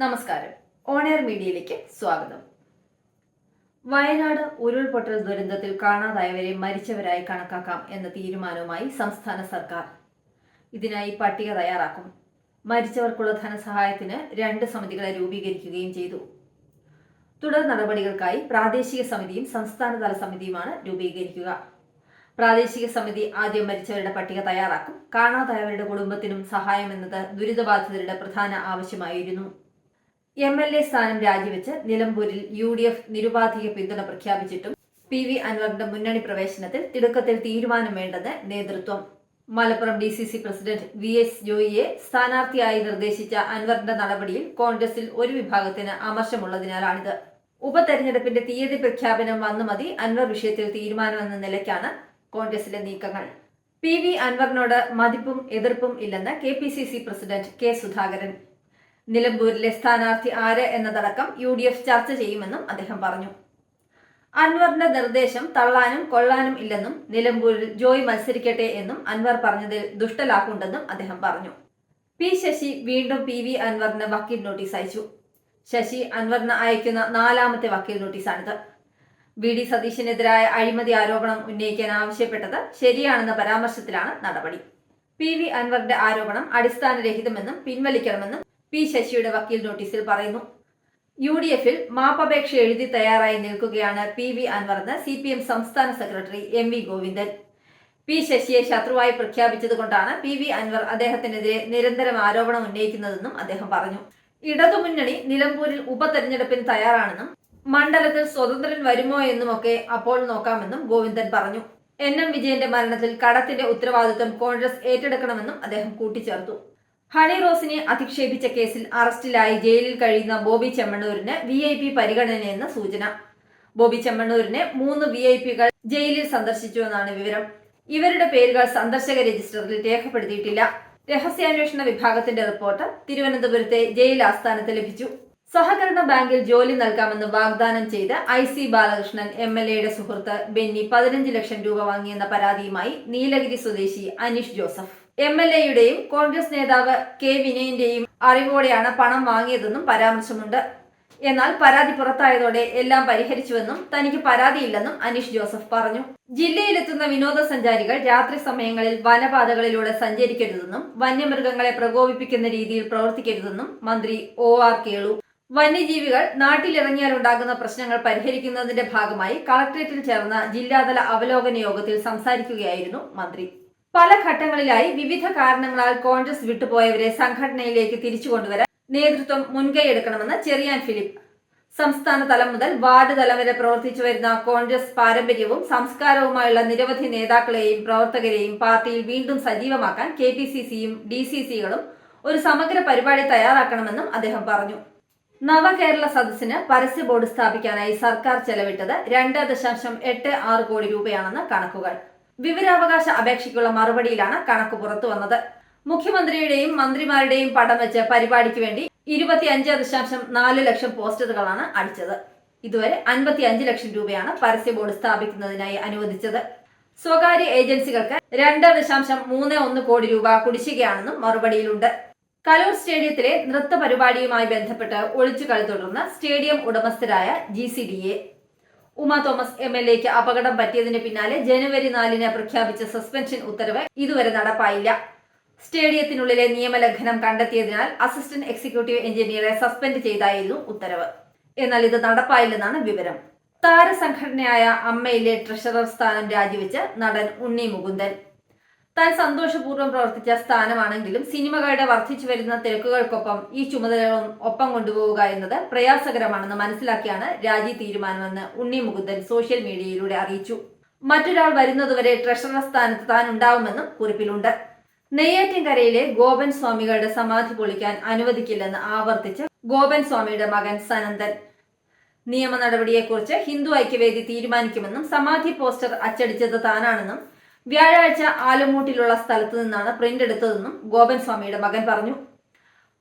നമസ്കാരം. ഓണയർ മീഡിയയിലേക്ക് സ്വാഗതം. വയനാട് ഉരുൾപൊട്ടൽ ദുരന്തത്തിൽ കാണാതായവരെ മരിച്ചവരായി കണക്കാക്കാം എന്ന തീരുമാനവുമായി സംസ്ഥാന സർക്കാർ. ഇതിനായി പട്ടിക തയ്യാറാക്കും. മരിച്ചവർക്കുള്ള ധനസഹായത്തിന് രണ്ട് സമിതികളെ രൂപീകരിക്കുകയും ചെയ്തു. തുടർ നടപടികൾക്കായി പ്രാദേശിക സമിതിയും സംസ്ഥാനതല സമിതിയുമാണ് രൂപീകരിക്കുക. പ്രാദേശിക സമിതി ആദ്യം മരിച്ചവരുടെ പട്ടിക തയ്യാറാക്കും. കാണാതായവരുടെ കുടുംബത്തിനും സഹായമെന്നത് ദുരിതബാധിതരുടെ പ്രധാന ആവശ്യമായിരുന്നു. എം എൽ എ സ്ഥാനം രാജിവെച്ച് നിലമ്പൂരിൽ യു ഡി എഫ് നിരുപാധിക പിന്തുണ പ്രഖ്യാപിച്ചിട്ടും പി വി അൻവറിന്റെ മുന്നണി പ്രവേശനത്തിൽ തിടുക്കത്തിൽ തീരുമാനം വേണ്ടെന്ന് നേതൃത്വം. Malappuram D C C president V S ജോയിയെ സ്ഥാനാർത്ഥിയായി നിർദ്ദേശിച്ച അൻവറിന്റെ നടപടിയിൽ കോൺഗ്രസിൽ ഒരു വിഭാഗത്തിന് അമർഷമുള്ളതിനാലാണിത്. ഉപതെരഞ്ഞെടുപ്പിന്റെ തീയതി പ്രഖ്യാപനം വന്നു മതി അൻവർ വിഷയത്തിൽ തീരുമാനമെന്ന നിലയ്ക്കാണ് കോൺഗ്രസിലെ നീക്കങ്ങൾ. പി വി അൻവറിനോട് മതിപ്പും എതിർപ്പും ഇല്ലെന്ന് K P C C president K Sudhakaran. നിലമ്പൂരിലെ സ്ഥാനാർത്ഥി ആര് എന്നതടക്കം യു ഡി എഫ് ചർച്ച ചെയ്യുമെന്നും അദ്ദേഹം പറഞ്ഞു. അൻവറിന്റെ നിർദ്ദേശം തള്ളാനും കൊള്ളാനും ഇല്ലെന്നും നിലമ്പൂരിൽ ജോയ് മത്സരിക്കട്ടെ എന്നും അൻവർ പറഞ്ഞതിൽ ദുഷ്ടലാക്കുണ്ടെന്നും അദ്ദേഹം പറഞ്ഞു. പി ശശി വീണ്ടും പി വി അൻവറിന് വക്കീൽ നോട്ടീസ് അയച്ചു. ശശി അൻവറിന് അയക്കുന്ന നാലാമത്തെ വക്കീൽ നോട്ടീസാണിത്. വി ഡി സതീശനെതിരായ അഴിമതി ആരോപണം ഉന്നയിക്കാൻ ആവശ്യപ്പെട്ടത് ശരിയാണെന്ന പരാമർശത്തിലാണ് നടപടി. പി വി അൻവറിന്റെ ആരോപണം അടിസ്ഥാനരഹിതമെന്നും പിൻവലിക്കണമെന്നും പി ശശിയുടെ വക്കീൽ നോട്ടീസിൽ പറയുന്നു. യു ഡി എഫിൽ മാപ്പപേക്ഷ എഴുതി തയ്യാറായി നിൽക്കുകയാണ് പി വി അൻവറെന്ന് സി പി എം സംസ്ഥാന secretary M V Govindan. P ശശിയെ ശത്രുവായി പ്രഖ്യാപിച്ചതുകൊണ്ടാണ് പി വി അൻവർ അദ്ദേഹത്തിനെതിരെ നിരന്തരം ആരോപണം ഉന്നയിക്കുന്നതെന്നും അദ്ദേഹം പറഞ്ഞു. ഇടതുമുന്നണി നിലമ്പൂരിൽ ഉപതെരഞ്ഞെടുപ്പിന് തയ്യാറാണെന്നും മണ്ഡലത്തിൽ സ്വതന്ത്രൻ വരുമോ എന്നുമൊക്കെ അപ്പോൾ നോക്കാമെന്നും ഗോവിന്ദൻ പറഞ്ഞു. എൻ എം വിജയന്റെ മരണത്തിൽ കടത്തിന്റെ ഉത്തരവാദിത്വം കോൺഗ്രസ് ഏറ്റെടുക്കണമെന്നും അദ്ദേഹം കൂട്ടിച്ചേർത്തു. ഹണി റോസിനെ അധിക്ഷേപിച്ച കേസിൽ അറസ്റ്റിലായി ജയിലിൽ കഴിയുന്ന ബോബി ചെമ്മണ്ണൂരിന് വി ഐ പി പരിഗണനയെന്ന സൂചന. ബോബി ചെമ്മണ്ണൂരിനെ മൂന്ന് വി ഐ പികൾ ജയിലിൽ സന്ദർശിച്ചുവെന്നാണ് വിവരം. ഇവരുടെ പേരുകൾ സന്ദർശക രജിസ്റ്ററിൽ രേഖപ്പെടുത്തിയിട്ടില്ല. രഹസ്യാന്വേഷണ വിഭാഗത്തിന്റെ റിപ്പോർട്ട് തിരുവനന്തപുരത്തെ ജയിൽ ആസ്ഥാനത്ത് ലഭിച്ചു. സഹകരണ ബാങ്കിൽ ജോലി നൽകാമെന്ന് വാഗ്ദാനം ചെയ്ത് I C Balakrishnan M L എയുടെ സുഹൃത്ത് ബെന്നി പതിനഞ്ച് ലക്ഷം രൂപ വാങ്ങിയെന്ന പരാതിയുമായി നീലഗിരി സ്വദേശി അനീഷ് ജോസഫ്. എം എൽ എയുടെയും കോൺഗ്രസ് നേതാവ് കെ വിനയന്റെയും അറിവോടെയാണ് പണം വാങ്ങിയതെന്നും പരാമർശമുണ്ട്. എന്നാൽ പരാതി പുറത്തായതോടെ എല്ലാം പരിഹരിച്ചുവെന്നും തനിക്ക് പരാതിയില്ലെന്നും അനീഷ് ജോസഫ് പറഞ്ഞു. ജില്ലയിലെത്തുന്ന വിനോദസഞ്ചാരികൾ രാത്രി സമയങ്ങളിൽ വനപാതകളിലൂടെ സഞ്ചരിക്കരുതെന്നും വന്യമൃഗങ്ങളെ പ്രകോപിപ്പിക്കുന്ന രീതിയിൽ പ്രവർത്തിക്കരുതെന്നും മന്ത്രി ഒ ആർ കേളു. വന്യജീവികൾ നാട്ടിലിറങ്ങിയാൽ ഉണ്ടാകുന്ന പ്രശ്നങ്ങൾ പരിഹരിക്കുന്നതിന്റെ ഭാഗമായി കളക്ടറേറ്റിൽ ചേർന്ന ജില്ലാതല അവലോകന യോഗത്തിൽ സംസാരിക്കുകയായിരുന്നു മന്ത്രി. പല ഘട്ടങ്ങളിലായി വിവിധ കാരണങ്ങളാൽ കോൺഗ്രസ് വിട്ടുപോയവരെ സംഘടനയിലേക്ക് തിരിച്ചു കൊണ്ടുവരാൻ നേതൃത്വം മുൻകൈയെടുക്കണമെന്ന് ചെറിയാൻ ഫിലിപ്പ്. സംസ്ഥാന തലം മുതൽ വാർഡ് തലം വരെ പ്രവർത്തിച്ചു വരുന്ന കോൺഗ്രസ് പാരമ്പര്യവും സംസ്കാരവുമായുള്ള നിരവധി നേതാക്കളെയും പ്രവർത്തകരെയും പാർട്ടിയിൽ വീണ്ടും സജീവമാക്കാൻ കെ പി സി സിയും ഡി സി സികളും ഒരു സമഗ്ര പരിപാടി തയ്യാറാക്കണമെന്നും അദ്ദേഹം പറഞ്ഞു. നവകേരള സദസ്സിന് പരസ്യ ബോർഡ് സ്ഥാപിക്കാനായി സർക്കാർ ചെലവിട്ടത് രണ്ട് ദശാംശം എട്ട് ആറ് കോടി രൂപയാണെന്ന് കണക്കുകൾ. വിവരാവകാശ അപേക്ഷയ്ക്കുള്ള മറുപടിയിലാണ് കണക്ക് പുറത്തു വന്നത്. മുഖ്യമന്ത്രിയുടെയും മന്ത്രിമാരുടെയും പടം വെച്ച് പരിപാടിക്ക് വേണ്ടി ഇരുപത്തി അഞ്ച് ദശാംശം നാല് ലക്ഷം പോസ്റ്ററുകളാണ് അടിച്ചത്. ഇതുവരെ അൻപത്തി അഞ്ച് ലക്ഷം രൂപയാണ് പരസ്യ ബോർഡ് സ്ഥാപിക്കുന്നതിനായി അനുവദിച്ചത്. സ്വകാര്യ ഏജൻസികൾക്ക് രണ്ട് ദശാംശം മൂന്ന് ഒന്ന് കോടി രൂപ കുടിശ്ശികയാണെന്നും മറുപടിയിലുണ്ട്. കലൂർ സ്റ്റേഡിയത്തിലെ നൃത്ത പരിപാടിയുമായി ബന്ധപ്പെട്ട് ഒളിച്ചുകളി തുടർന്ന് stadium ഉടമസ്ഥരായ G C D A Uma Thomas M L എക്ക് അപകടം പറ്റിയതിന് പിന്നാലെ ജനുവരി നാലിന് പ്രഖ്യാപിച്ച സസ്പെൻഷൻ ഉത്തരവ് ഇതുവരെ നടപ്പായില്ല. സ്റ്റേഡിയത്തിനുള്ളിലെ നിയമലംഘനം കണ്ടെത്തിയതിനാൽ അസിസ്റ്റന്റ് എക്സിക്യൂട്ടീവ് എഞ്ചിനീയറെ സസ്പെൻഡ് ചെയ്തായിരുന്നു ഉത്തരവ്. എന്നാൽ ഇത് നടപ്പായില്ലെന്നാണ് വിവരം. താരസംഘടനയായ അമ്മയിലെ ട്രഷറർ സ്ഥാനം രാജിവെച്ച് നടൻ ഉണ്ണി മുകുന്ദൻ. താൻ സന്തോഷപൂർവം പ്രവർത്തിച്ച സ്ഥാനമാണെങ്കിലും സിനിമകളുടെ വർദ്ധിച്ചു വരുന്ന തിരക്കുകൾക്കൊപ്പം ഈ ചുമതലകളും ഒപ്പം കൊണ്ടുപോവുക എന്നത് പ്രയാസകരമാണെന്ന് മനസ്സിലാക്കിയാണ് രാജി തീരുമാനമെന്ന് ഉണ്ണി മുകുന്ദൻ സോഷ്യൽ മീഡിയയിലൂടെ അറിയിച്ചു. മറ്റൊരാൾ വരുന്നതുവരെ ട്രഷറർ സ്ഥാനത്ത് താൻ ഉണ്ടാവുമെന്നും കുറിപ്പിലുണ്ട്. നെയ്യാറ്റിൻകരയിലെ ഗോപൻ സ്വാമികളുടെ സമാധി പൊളിക്കാൻ അനുവദിക്കില്ലെന്ന് ആവർത്തിച്ച് ഗോപൻ സ്വാമിയുടെ മകൻ സനന്ദൻ. നിയമ നടപടിയെക്കുറിച്ച് ഹിന്ദു ഐക്യവേദി തീരുമാനിക്കുമെന്നും സമാധി പോസ്റ്റർ അച്ചടിച്ചത് താനാണെന്നും വ്യാഴാഴ്ച ആലുമൂട്ടിലുള്ള സ്ഥലത്തു നിന്നാണ് പ്രിന്റ് എടുത്തതെന്നും ഗോപൻ സ്വാമിയുടെ മകൻ പറഞ്ഞു.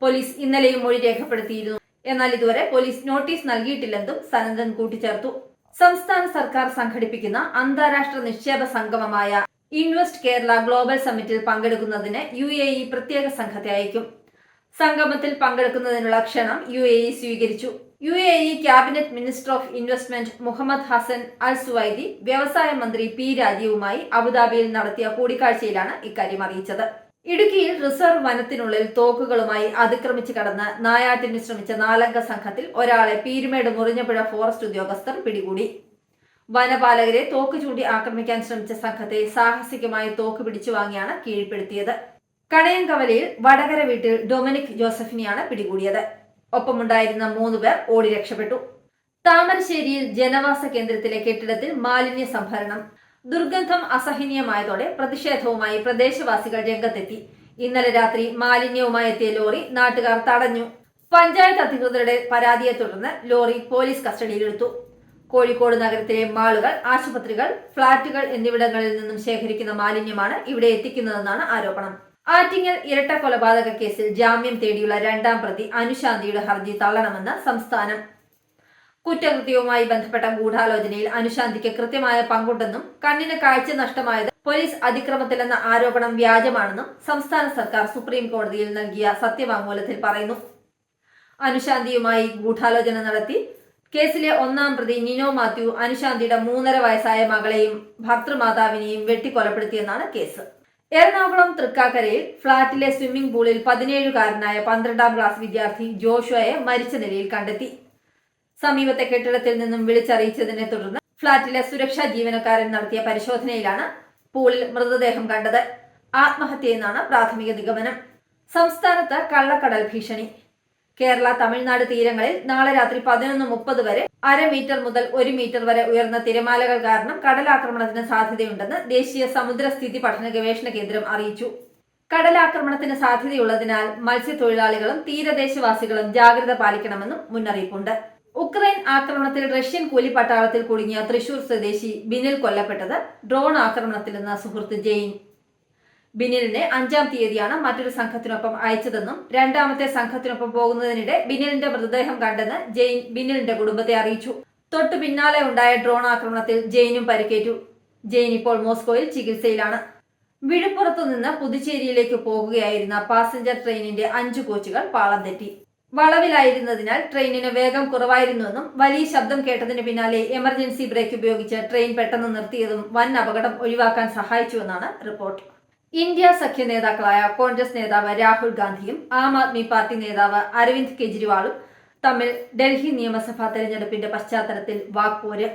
പോലീസ് ഇന്നലെയും മൊഴി രേഖപ്പെടുത്തിയിരുന്നു. എന്നാൽ ഇതുവരെ പോലീസ് നോട്ടീസ് നൽകിയിട്ടില്ലെന്നും സനന്ദൻ കൂട്ടിച്ചേർത്തു. സംസ്ഥാന സർക്കാർ സംഘടിപ്പിക്കുന്ന അന്താരാഷ്ട്ര നിക്ഷേപ സംഗമമായ ഇൻവെസ്റ്റ് കേരള ഗ്ലോബൽ സമ്മിറ്റിൽ പങ്കെടുക്കുന്നതിന് യു എ ഇ പ്രത്യേക സംഘത്തെ അയക്കും. സംഗമത്തിൽ പങ്കെടുക്കുന്നതിനുള്ള ക്ഷണം യു എ ഇ സ്വീകരിച്ചു. U A E cabinet minister of investment Mohamed Hassan Al Suwaidi വ്യവസായ മന്ത്രി പി രാജീവുമായി അബുദാബിയിൽ നടത്തിയ കൂടിക്കാഴ്ചയിലാണ് ഇക്കാര്യം അറിയിച്ചത്. ഇടുക്കിയിൽ റിസർവ് വനത്തിനുള്ളിൽ തോക്കുകളുമായി അതിക്രമിച്ചു കടന്ന് നായാട്ടിന് ശ്രമിച്ച നാലംഗ സംഘത്തിൽ ഒരാളെ പീരുമേട് മുറിഞ്ഞപ്പുഴ ഫോറസ്റ്റ് ഉദ്യോഗസ്ഥർ പിടികൂടി. വനപാലകരെ തോക്ക് ചൂണ്ടി ആക്രമിക്കാൻ ശ്രമിച്ച സംഘത്തെ സാഹസികമായി തോക്ക് പിടിച്ചു വാങ്ങിയാണ് കീഴ്പ്പെടുത്തിയത്. കണയങ്കവലയിൽ വടകര വീട്ടിൽ ഡൊമിനിക് ജോസഫിനെയാണ് പിടികൂടിയത്. ഒപ്പമുണ്ടായിരുന്ന മൂന്ന് പേർ ഓടി രക്ഷപ്പെട്ടു. താമരശ്ശേരിയിൽ ജനവാസ കേന്ദ്രത്തിലെ കെട്ടിടത്തിൽ മാലിന്യ സംഭരണം ദുർഗന്ധം അസഹനീയമായതോടെ പ്രതിഷേധവുമായി പ്രദേശവാസികൾ രംഗത്തെത്തി. ഇന്നലെ രാത്രി മാലിന്യവുമായി എത്തിയ ലോറി നാട്ടുകാർ തടഞ്ഞു. പഞ്ചായത്ത് അധികൃതരുടെ പരാതിയെ തുടർന്ന് ലോറി പോലീസ് കസ്റ്റഡിയിലെടുത്തു. കോഴിക്കോട് നഗരത്തിലെ മാളുകൾ ആശുപത്രികൾ ഫ്ളാറ്റുകൾ എന്നിവിടങ്ങളിൽ നിന്നും ശേഖരിക്കുന്ന മാലിന്യമാണ് ഇവിടെ എത്തിക്കുന്നതെന്നാണ് ആരോപണം. ആറ്റിങ്ങൽ ഇരട്ട കൊലപാതക കേസിൽ ജാമ്യം തേടിയുള്ള രണ്ടാം പ്രതി അനുശാന്തിയുടെ ഹർജി തള്ളണമെന്ന് സംസ്ഥാനം. കുറ്റകൃത്യവുമായി ബന്ധപ്പെട്ട ഗൂഢാലോചനയിൽ അനുശാന്തിക്ക് കൃത്യമായ പങ്കുണ്ടെന്നും കണ്ണിന് കാഴ്ച നഷ്ടമായത് പോലീസ് അതിക്രമത്തിലെന്ന ആരോപണം വ്യാജമാണെന്നും സംസ്ഥാന സർക്കാർ സുപ്രീം കോടതിയിൽ നൽകിയ സത്യവാങ്മൂലത്തിൽ പറയുന്നു. അനുശാന്തിയുമായി ഗൂഢാലോചന നടത്തി കേസിലെ ഒന്നാം പ്രതി നിനോ മാത്യു അനുശാന്തിയുടെ മൂന്നര വയസ്സായ മകളെയും ഭർത്തൃമാതാവിനെയും വെട്ടിക്കൊലപ്പെടുത്തിയെന്നാണ് കേസ്. എറണാകുളം തൃക്കാക്കരയിൽ ഫ്ളാറ്റിലെ സ്വിമ്മിംഗ് പൂളിൽ പതിനേഴുകാരനായ പന്ത്രണ്ടാം ക്ലാസ് വിദ്യാർത്ഥി ജോഷുവയെ മരിച്ച നിലയിൽ കണ്ടെത്തി. സമീപത്തെ കെട്ടിടത്തിൽ നിന്നും വിളിച്ചറിയിച്ചതിനെ തുടർന്ന് ഫ്ളാറ്റിലെ സുരക്ഷാ ജീവനക്കാരൻ നടത്തിയ പരിശോധനയിലാണ് പൂളിൽ മൃതദേഹം കണ്ടത്. ആത്മഹത്യയെന്നാണ് പ്രാഥമിക നിഗമനം. സംസ്ഥാനത്ത് കള്ളക്കടൽ ഭീഷണി. കേരള തമിഴ്നാട് തീരങ്ങളിൽ നാളെ രാത്രി പതിനൊന്ന് മുപ്പത് വരെ അര മീറ്റർ മുതൽ ഒരു മീറ്റർ വരെ ഉയർന്ന തിരമാലകൾ കാരണം കടലാക്രമണത്തിന് സാധ്യതയുണ്ടെന്ന് ദേശീയ സമുദ്രസ്ഥിതി പഠന ഗവേഷണ കേന്ദ്രം അറിയിച്ചു. കടലാക്രമണത്തിന് സാധ്യതയുള്ളതിനാൽ മത്സ്യത്തൊഴിലാളികളും തീരദേശവാസികളും ജാഗ്രത പാലിക്കണമെന്നും മുന്നറിയിപ്പുണ്ട്. ഉക്രൈൻ ആക്രമണത്തിൽ റഷ്യൻ കൂലിപ്പട്ടാളത്തിൽ കുടുങ്ങിയ തൃശൂർ സ്വദേശി ബിനിൽ കൊല്ലപ്പെട്ടത് ഡ്രോൺ ആക്രമണത്തിലെന്ന സുഹൃത്ത് ജെയിൻ. ബിനിലിനെ അഞ്ചാം തീയതിയാണ് മറ്റൊരു സംഘത്തിനൊപ്പം അയച്ചതെന്നും രണ്ടാമത്തെ സംഘത്തിനൊപ്പം പോകുന്നതിനിടെ ബിനിലിന്റെ മൃതദേഹം കണ്ടെന്ന് ജെയിൻ ബിനിലിന്റെ കുടുംബത്തെ അറിയിച്ചു. തൊട്ടു പിന്നാലെ ഉണ്ടായ ഡ്രോൺ ആക്രമണത്തിൽ ജെയിനും പരിക്കേറ്റു. ജെയിൻ ഇപ്പോൾ മോസ്കോയിൽ ചികിത്സയിലാണ്. വിഴുപ്പുറത്തു നിന്ന് പുതുച്ചേരിയിലേക്ക് പോകുകയായിരുന്ന പാസഞ്ചർ ട്രെയിനിന്റെ അഞ്ചു കോച്ചുകൾ പാളം തെറ്റി. വളവിലായിരുന്നതിനാൽ ട്രെയിനിന് വേഗം കുറവായിരുന്നുവെന്നും വലിയ ശബ്ദം കേട്ടതിന് പിന്നാലെ എമർജൻസി ബ്രേക്ക് ഉപയോഗിച്ച് ട്രെയിൻ പെട്ടെന്ന് നിർത്തിയതും വൻ അപകടം ഒഴിവാക്കാൻ സഹായിച്ചുവെന്നാണ് റിപ്പോർട്ട്. ഇന്ത്യ സഖ്യ നേതാക്കളായ കോൺഗ്രസ് നേതാവ് രാഹുൽ ഗാന്ധിയും ആം ആദ്മി പാർട്ടി നേതാവ് അരവിന്ദ് കെജ്രിവാളും തമ്മിൽ ഡൽഹി നിയമസഭാ തെരഞ്ഞെടുപ്പിന്റെ പശ്ചാത്തലത്തിൽ വാക്പോര്.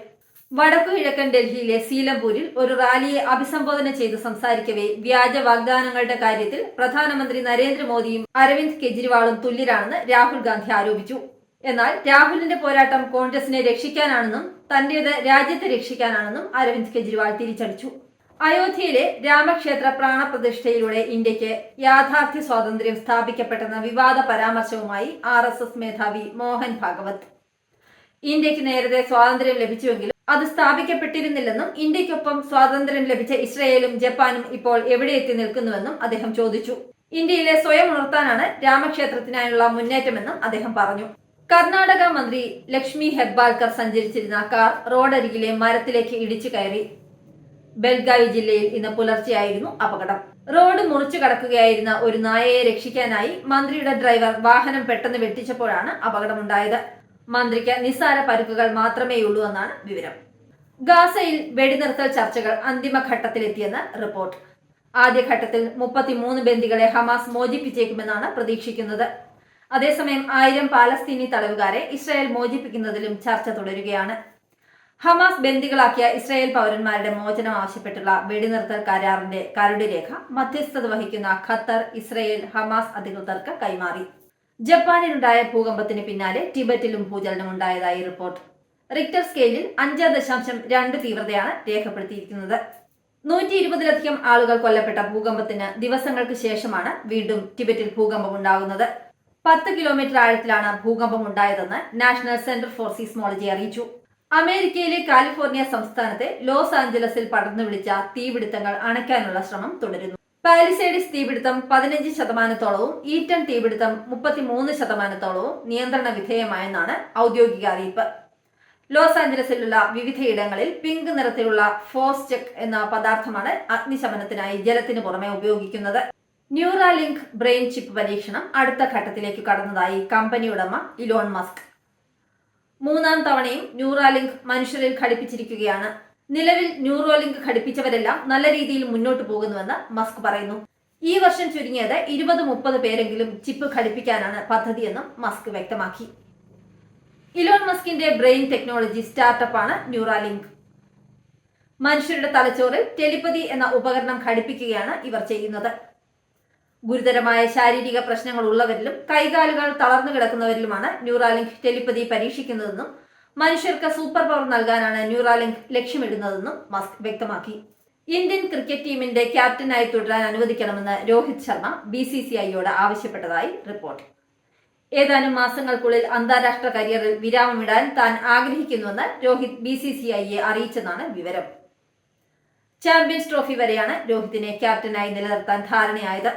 വടക്കു കിഴക്കൻ ഡൽഹിയിലെ സീലംപൂരിൽ ഒരു റാലിയെ അഭിസംബോധന ചെയ്ത് സംസാരിക്കവേ വ്യാജ വാഗ്ദാനങ്ങളുടെ കാര്യത്തിൽ പ്രധാനമന്ത്രി നരേന്ദ്രമോദിയും അരവിന്ദ് കെജ്രിവാളും തുല്യരാണെന്ന് രാഹുൽ ഗാന്ധി ആരോപിച്ചു. എന്നാൽ രാഹുലിന്റെ പോരാട്ടം കോൺഗ്രസിനെ രക്ഷിക്കാനാണെന്നും തന്റേത് രാജ്യത്തെ രക്ഷിക്കാനാണെന്നും അരവിന്ദ് കെജ്രിവാൾ തിരിച്ചടിച്ചു. അയോധ്യയിലെ രാമക്ഷേത്ര പ്രാണപ്രതിഷ്ഠയിലൂടെ ഇന്ത്യയ്ക്ക് യാഥാർത്ഥ്യ സ്വാതന്ത്ര്യം സ്ഥാപിക്കപ്പെട്ടെന്ന വിവാദ പരാമർശവുമായി ആർ എസ് എസ് മേധാവി മോഹൻ ഭാഗവത്. ഇന്ത്യയ്ക്ക് നേരത്തെ സ്വാതന്ത്ര്യം ലഭിച്ചുവെങ്കിലും അത് സ്ഥാപിക്കപ്പെട്ടിരുന്നില്ലെന്നും ഇന്ത്യക്കൊപ്പം സ്വാതന്ത്ര്യം ലഭിച്ച ഇസ്രയേലും ജപ്പാനും ഇപ്പോൾ എവിടെ എത്തി നിൽക്കുന്നുവെന്നും അദ്ദേഹം ചോദിച്ചു. ഇന്ത്യയിലെ സ്വയം ഉണർത്താനാണ് രാമക്ഷേത്രത്തിനായുള്ള മുന്നേറ്റമെന്നും അദ്ദേഹം പറഞ്ഞു. കർണാടക മന്ത്രി ലക്ഷ്മി ഹെബ്ബാൽക്കർ സഞ്ചരിച്ചിരുന്ന കാർ റോഡരികിലെ മരത്തിലേക്ക് ഇടിച്ചു കയറി. ബെൽഗാവി ജില്ലയിൽ ഇന്ന് പുലർച്ചെയായിരുന്നു അപകടം. റോഡ് മുറിച്ചു കടക്കുകയായിരുന്ന ഒരു നായയെ രക്ഷിക്കാനായി മന്ത്രിയുടെ ഡ്രൈവർ വാഹനം പെട്ടെന്ന് വെട്ടിച്ചപ്പോഴാണ് അപകടമുണ്ടായത്. മന്ത്രിക്ക് നിസ്സാര പരുക്കുകൾ മാത്രമേയുള്ളൂ എന്നാണ് വിവരം. ഗാസയിൽ വെടിനിർത്തൽ ചർച്ചകൾ അന്തിമഘട്ടത്തിലെത്തിയെന്ന് റിപ്പോർട്ട്. ആദ്യഘട്ടത്തിൽ മുപ്പത്തിമൂന്ന് ബന്ദികളെ ഹമാസ് മോചിപ്പിച്ചേക്കുമെന്നാണ് പ്രതീക്ഷിക്കുന്നത്. അതേസമയം ആയിരം പാലസ്തീനി തടവുകാരെ ഇസ്രായേൽ മോചിപ്പിക്കുന്നതിലും ചർച്ച തുടരുകയാണ്. ഹമാസ് ബന്ദികളാക്കിയ ഇസ്രായേൽ പൗരന്മാരുടെ മോചനം ആവശ്യപ്പെട്ടുള്ള വെടിനിർത്തൽ കരാറിന്റെ കരട് രേഖ മധ്യസ്ഥത വഹിക്കുന്ന ഖത്തർ ഇസ്രായേൽ ഹമാസ് അധികൃതർക്ക് കൈമാറി. ജപ്പാനിലുണ്ടായ ഭൂകമ്പത്തിന് പിന്നാലെ ടിബറ്റിലും ഭൂചലനം ഉണ്ടായതായി റിപ്പോർട്ട്. റിക്ടർ സ്കെയിലിൽ അഞ്ച് ദശാംശം രണ്ട് തീവ്രതയാണ് രേഖപ്പെടുത്തിയിരിക്കുന്നത്. നൂറ്റി ഇരുപതിലധികം ആളുകൾ കൊല്ലപ്പെട്ട ഭൂകമ്പത്തിന് ദിവസങ്ങൾക്ക് ശേഷമാണ് വീണ്ടും ടിബറ്റിൽ ഭൂകമ്പം ഉണ്ടാകുന്നത്. പത്ത് കിലോമീറ്റർ ആഴത്തിലാണ് ഭൂകമ്പം ഉണ്ടായതെന്ന് നാഷണൽ സെന്റർ ഫോർ സീസ്മോളജി അറിയിച്ചു. അമേരിക്കയിലെ കാലിഫോർണിയ സംസ്ഥാനത്തെ ലോസ് ആഞ്ചലസിൽ പടർന്നു വിളിച്ച തീപിടുത്തങ്ങൾ അണയ്ക്കാനുള്ള ശ്രമം തുടരുന്നു. പാലിസൈഡിസ് തീപിടുത്തം പതിനഞ്ച് ശതമാനത്തോളവും ഈറ്റൺ തീപിടുത്തം മുപ്പത്തിമൂന്ന് ശതമാനത്തോളവും നിയന്ത്രണ വിധേയമായെന്നാണ് ഔദ്യോഗിക അറിയിപ്പ്. ലോസ് ആഞ്ചലസിലുള്ള വിവിധയിടങ്ങളിൽ പിങ്ക് നിറത്തിലുള്ള ഫോസ്ചെക് എന്ന പദാർത്ഥമാണ് അഗ്നിശമനത്തിനായി ജലത്തിന് പുറമെ ഉപയോഗിക്കുന്നത്. ന്യൂറാലിങ്ക് ബ്രെയിൻ ചിപ്പ് പരീക്ഷണം അടുത്ത ഘട്ടത്തിലേക്ക് കടന്നതായി കമ്പനി ഉടമ ഇലോൺ മസ്ക്. മൂന്നാം തവണയും ന്യൂറാലിങ്ക് മനുഷ്യരിൽ ഘടിപ്പിച്ചിരിക്കുകയാണ്. നിലവിൽ ന്യൂറോലിങ്ക് ഘടിപ്പിച്ചവരെല്ലാം നല്ല രീതിയിൽ മുന്നോട്ട് പോകുന്നുവെന്ന് മസ്ക് പറയുന്നു. ഈ വർഷം ചുരുങ്ങിയത് ഇരുപത് മുപ്പത് പേരെങ്കിലും ചിപ്പ് ഘടിപ്പിക്കാനാണ് പദ്ധതിയെന്നും മസ്ക് വ്യക്തമാക്കി. ഇലോൺ മസ്കിന്റെ ബ്രെയിൻ ടെക്നോളജി സ്റ്റാർട്ടപ്പ് ആണ് ന്യൂറാലിങ്ക്. മനുഷ്യരുടെ തലച്ചോറിൽ ടെലിപ്പതി എന്ന ഉപകരണം ഘടിപ്പിക്കുകയാണ് ഇവർ ചെയ്യുന്നത്. ഗുരുതരമായ ശാരീരിക പ്രശ്നങ്ങൾ ഉള്ളവരിലും കൈകാലുകൾ തളർന്നു കിടക്കുന്നവരിലുമാണ് ന്യൂറാലിങ്ക് ടെലിപ്പതി പരീക്ഷിക്കുന്നതെന്നും മനുഷ്യർക്ക് സൂപ്പർ പവർ നൽകാനാണ് ന്യൂറാലിങ്ക് ലക്ഷ്യമിടുന്നതെന്നും മസ്ക് വ്യക്തമാക്കി. ഇന്ത്യൻ ക്രിക്കറ്റ് ടീമിന്റെ ക്യാപ്റ്റനായി തുടരാൻ അനുവദിക്കണമെന്ന് Rohit Sharma B C C ഐയോട് ആവശ്യപ്പെട്ടതായി റിപ്പോർട്ട്. ഏതാനും മാസങ്ങൾക്കുള്ളിൽ അന്താരാഷ്ട്ര കരിയറിൽ വിരാമമിടാൻ താൻ ആഗ്രഹിക്കുന്നുവെന്ന് രോഹിത് ബി സി സി ഐയെ അറിയിച്ചെന്നാണ് വിവരം. ചാമ്പ്യൻസ് ട്രോഫി വരെയാണ് രോഹിത്തിനെ ക്യാപ്റ്റനായി നിലനിർത്താൻ ധാരണയായത്.